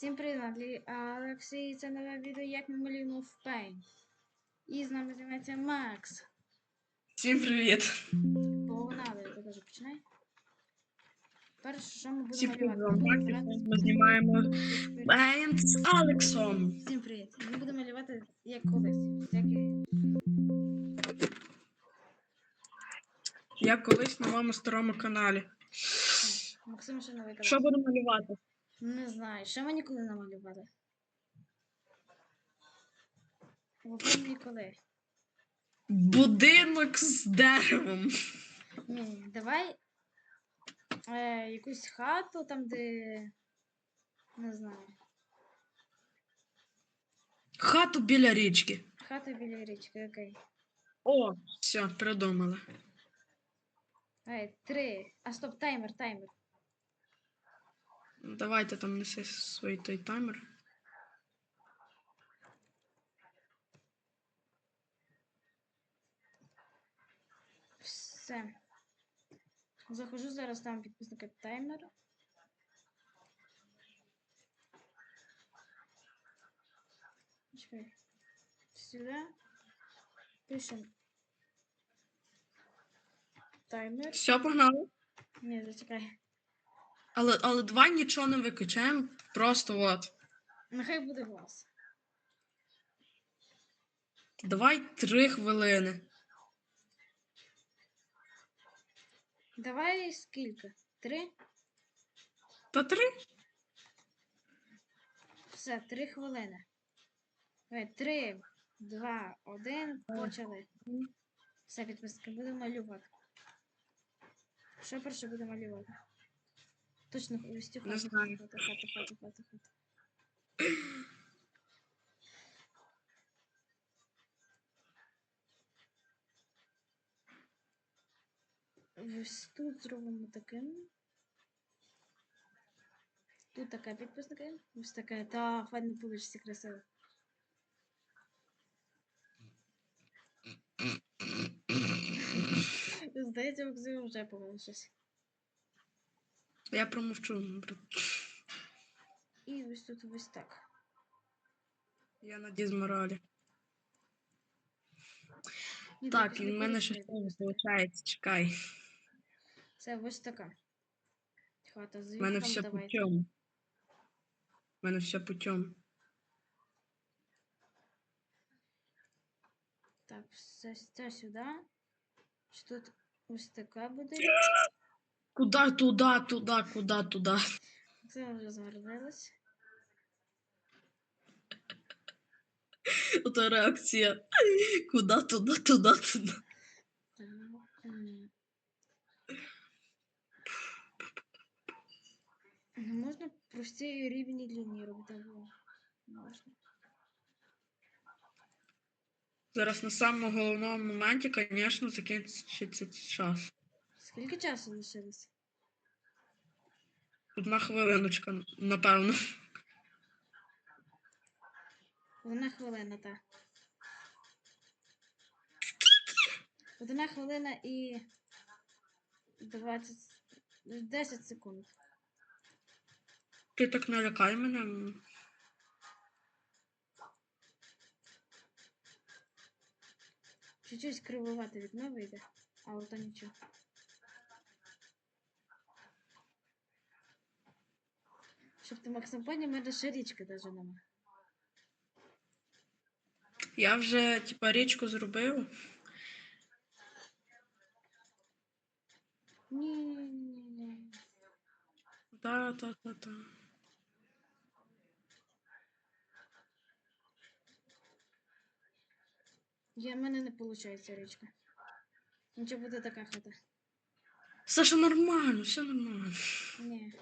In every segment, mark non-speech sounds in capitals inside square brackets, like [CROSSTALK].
Всім привіт, Олексій, це нове відео, як ми малюємо в Paint. І з нами займається Макс. Всім привіт! Погнали, ти теж починай. Перше, що ми Всім будемо привіт! малювати? вам, Ми Макс. Ми знімаємо Бенд з Алексом. Всім привіт. Ми будемо малювати як колись. Всякі... Я колись на моєму старому каналі. Максим ще новий канал. Що буду малювати? Не знаю, що мені коли намалювати? Випомні коли. Будинок з деревом. Ні, давай е, якусь хату там, де. Не знаю. Хату біля річки. Хата біля річки, окей. О, все, придумали. Ей, три. А стоп, таймер, таймер. Давайте там неси свій той таймер. Все. Захожу зараз там підписника таймер. Чекай. Сюда. Пишем. Таймер. Все, погнали. Ні, зачекай. Але, але давай нічого не виключаємо. Просто от. Нехай буде глаз. Давай три хвилини. Давай скільки? Три? Та три? Все, три хвилини. Ой, Три, два, один, почали. Все, підписки, будемо малювати. Що перше будемо малювати? Точно вести хату. Хату, хату, хату, хату, хату. Ось тут зробимо таким. Тут така підписника. Ось така. Та файно получиться красиво. Здається, Максим вже помилив щось. Я промовчу. брат. І ось тут ось так. Я на дізморалі. Ні, Так, і в мене якої щось виходить. Чекай. Це ось така. Хата з У мене все путем. У мене все путем. Так, все, все сюди. Що тут ось така буде. [GASPS] Куда, туда, туда, куда, туда. Це вже згордилось. Ота реакція. Куда, туда, туда, туда. М. Можна прості рівні лінії робити. Можна. Зараз на самому головному моменті, звісно, закінчиться час. Скільки часу лишилось? Одна хвилиночка, напевно. Одна хвилина, так. Одна хвилина і 20... 10 секунд. Ти так не лякай мене. Чуть-чуть кривовато вікно вийде, а ото нічого. Щоб ти Максим поняв, мене ще річки даже нема. Я вже, типа, річку зробив. Ні-ні-ні. Та, та, та, та. Я в мене не виходить річка. Нічого буде така хата. Саша, нормально, все нормально. Ні.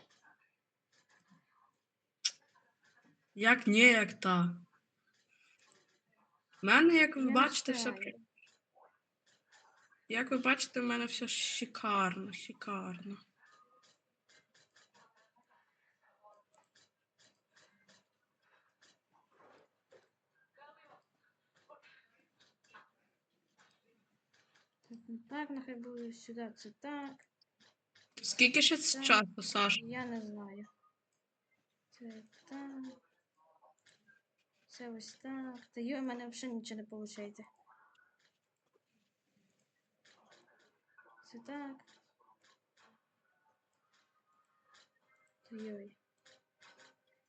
Як ні, як та. У мене, як ви бачите, все. Як ви бачите, в мене все шикарно, шикарно. Так, нехай буде сюди, це так. Скільки ще Так. часу, Саша? Я не знаю. Це так. Це ось так. Та йой, в мене взагалі нічого не виходить. Це так. Та йой.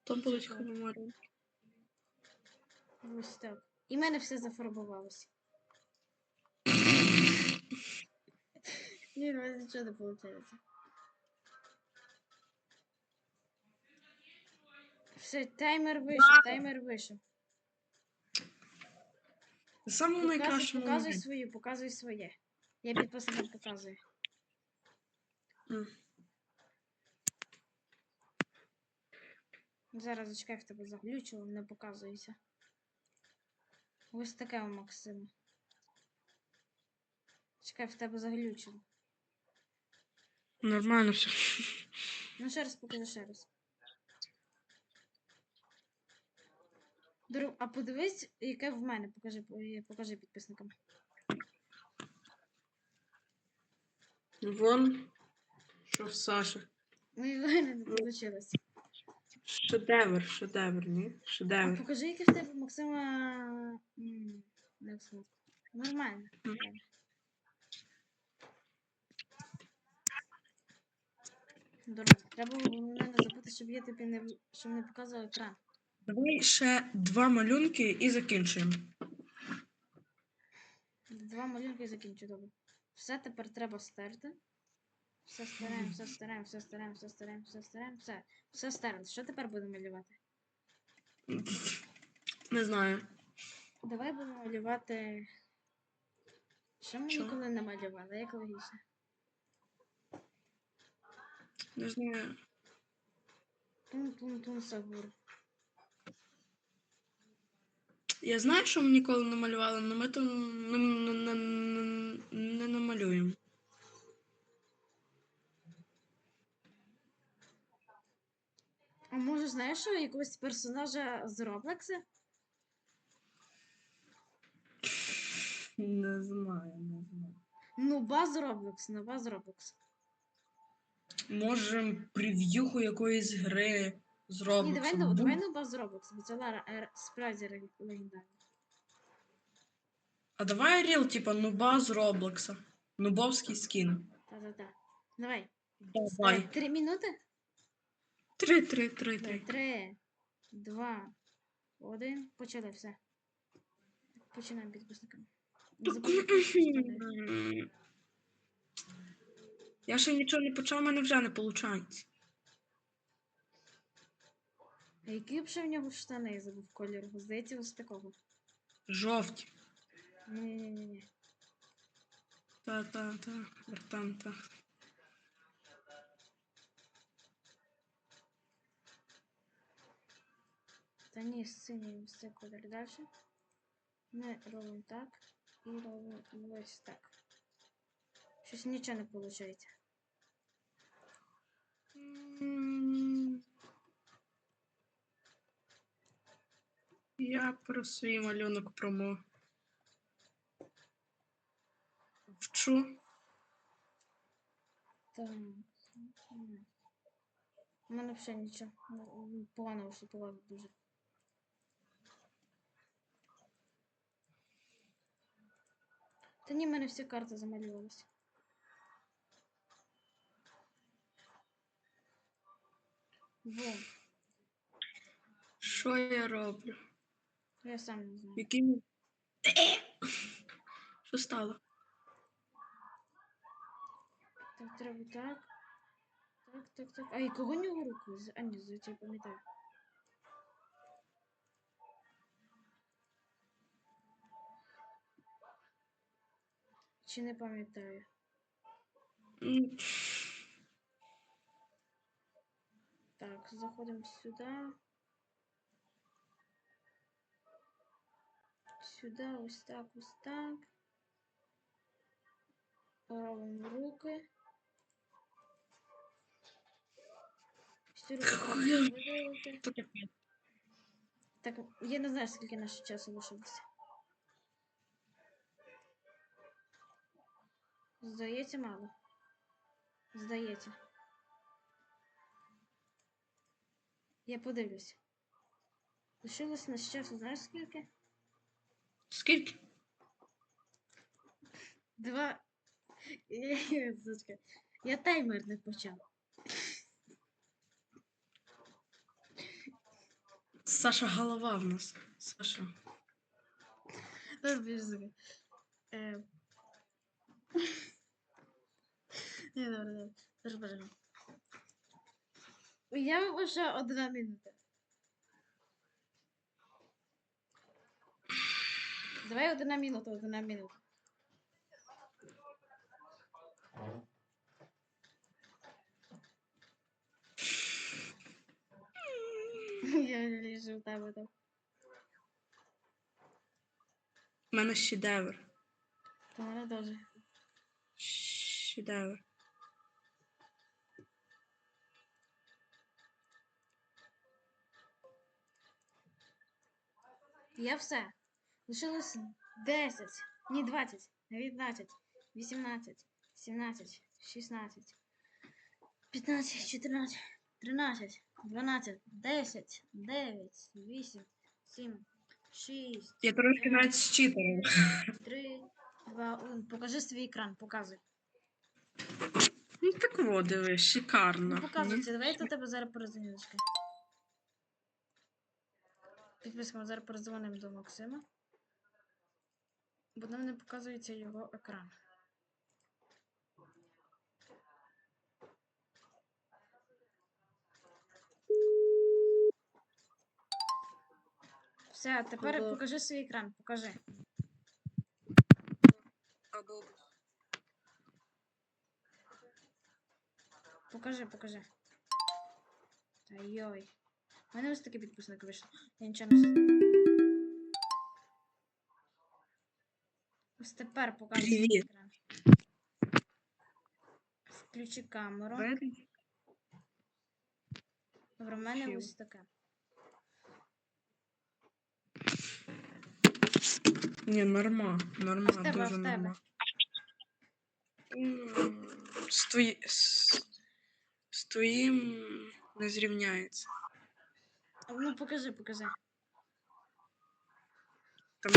Там будуть Що? хономарі. Ось так. І в мене все зафарбувалося. Ні, у мене нічого не виходить. Все, таймер вийшов, таймер вийшов. Саме Показуй, найкраще показуй свою, показуй своє. Я підписано показую. М. Зараз зачекай, в тебе заглючило, не показується. Ось таке у Максима. Чекай, в тебе заглючило. Нормально все. Ну ще раз покажи ще раз. Друг, а подивись, яке в мене. Покажи, покажи підписникам. Вон, що в Саші. Ну і в мене не вийшло. Шедевр, шедевр, ні? А покажи, яке в тебе Максима. м, Нормально. Дорога. Треба мене забути, щоб я тобі не щоб не показував екран. Давай ще два малюнки і закінчуємо. Два малюнки і закінчу, добре. Все тепер треба стерти. Все стараємо, все стараємо, все стараємо, все стараємо, все стараємо, все. Все стерли. Що тепер будемо малювати? Не знаю. Давай будемо малювати. Що ми Що? ніколи не малювали, як логічно. Не знаю. Тун-тун-тун сагур. Я знаю, що ми ніколи не малювали, але ми то не, не, не, не, не намалюємо. А може, знаєш, що якогось персонажа з Роблокса? Не знаю, не знаю. Ну, баз Роблокс, ну баз Роблокс. Може, прев'юху якоїсь гри з Ні, давай, ну, давай ну баз Роблокс, бо це Лара Р- справді легендарна. А давай ріл, типа, нуба з Роблокса. Нубовський скін. Та-та-та. Давай. Давай. Е, Три минути? Три, три, три, три. Три, два, один. Почали все. Починаємо підписниками. Не підписувати. Я ще нічого не почав, у мене вже не виходить. А які б ще в нього штани я забув кольору? Здається, ось такого. Жовті. Ні-ні-ні. Та-та-та. Братан, та. Та ні, синій ось цей колір далі. Ми робимо так і робимо ось так. Щось нічого не виходить. Я про свій малюнок промо. Вчу. Так. У мене взагалі нічого. Погано погано дуже. Та ні, в мене всі карти замалювалися. Во, Що я роблю? Я сам не знаю. Які... Е! [COUGHS] Що стало? Так, треба так. Так, так, так. А і кого в нього руку? А ні, звідти я пам'ятаю. Чи не пам'ятаю? Так, заходимо сюди. Сюди, ось так, ось так. Робимо руки. Всі руки треба виділити. Що таке? Так, я не знаю, скільки наше часу лишилося. Здається, мало. Здається. Я подивлюсь. Лишилось на часу, знаєш скільки? Скільки? Два. [LAUGHS] Я таймер не почав. Саша голова в нас. Саша. Добре. Е... [LAUGHS] Ні, добре, добре. Я вже одна минута. Давай одна минута, одна минута. Я лежу тебе там. У мене шедевр. То мене теж. Шедевр. Я все. Лишилось 10, ні 20, 19, 18, 17, 16, 15, 14, 13, 12, 10, 9, 8, 7, 6, Я трошки навіть зчитував. 3, 2, 1. Покажи свій екран, показуй. Ну так во, диви, шикарно. Ну, показуйте, давай я до тебе зараз перезвоню. чекай. Підпискам зараз перезвонимо до Максима. Бо нам не показується його екран. Все, тепер Алло. покажи свій екран, покажи. Покажи, покажи. Та йой. У мене ось такий підписник вийшло. Я нічого не. Ось тепер Привіт. екран. Включи камеру. Добре, в мене Включив. ось таке. Ні, норма, норма, в тебе, а в дуже тебе? норма. М, З, твої... з... з твоїм не зрівняється. Ну, покажи, покажи. Там...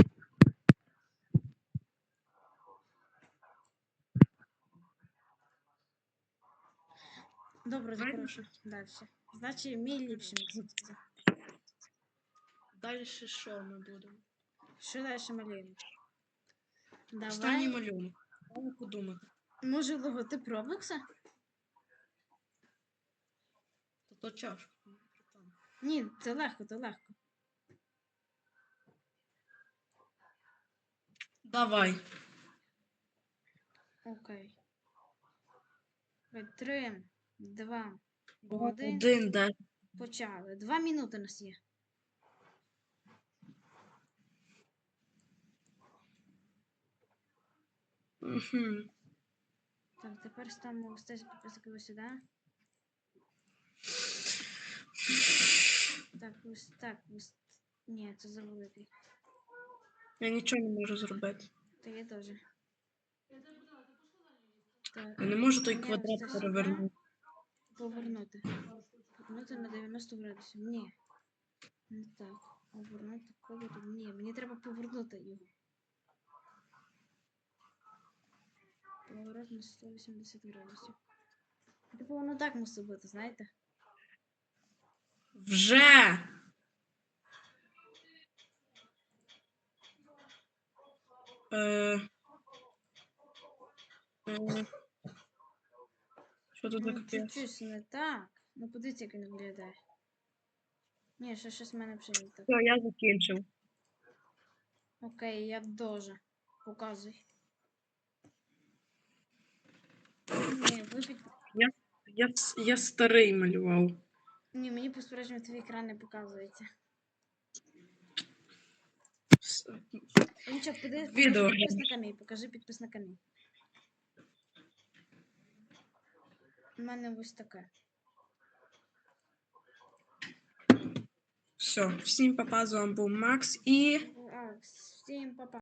Добре, хорошо. Далі. Значить, мій ліпший сказав. Далі що ми будемо? Що далі малюємо? Останній Давай. малюнок. Треба подумати. Може, логотип Роблокса? То то чашка. Ні, це легко, це легко. Давай. Окей. Ви Три, два, один. Один, да. Почали. Два минути у нас є. Угу. Так, тепер ставимо цей підписок ось сюди. Так, ось так, ось. Ні, це завеликий. Я нічого не можу зробити. Та я теж. Так, Я не можу той квадрат перевернути. Повернути. Повернути на 90 градусів. Ні. Не так. Повернути коло. Ні, мені треба повернути його. Поворот на 180 градусів. Типу воно так мусить бути, знаєте? Вже! Е... Е... Що тут Ну, таке? чуть-чуть не так. Ну подивіться, як він виглядає. Ні, ще щось в мене не. Все, я закінчив. Окей, я дуже. Показуй. Ні, ви під... Я, с- я старий малював. Ні, мені по-справжньому твій екран не показується. С- Нічого, піди, Відео покажи гляну. підписника мій, покажи підписника мій. У мене ось таке. Все, всім папа, з вами був Макс і. А, всім па-па.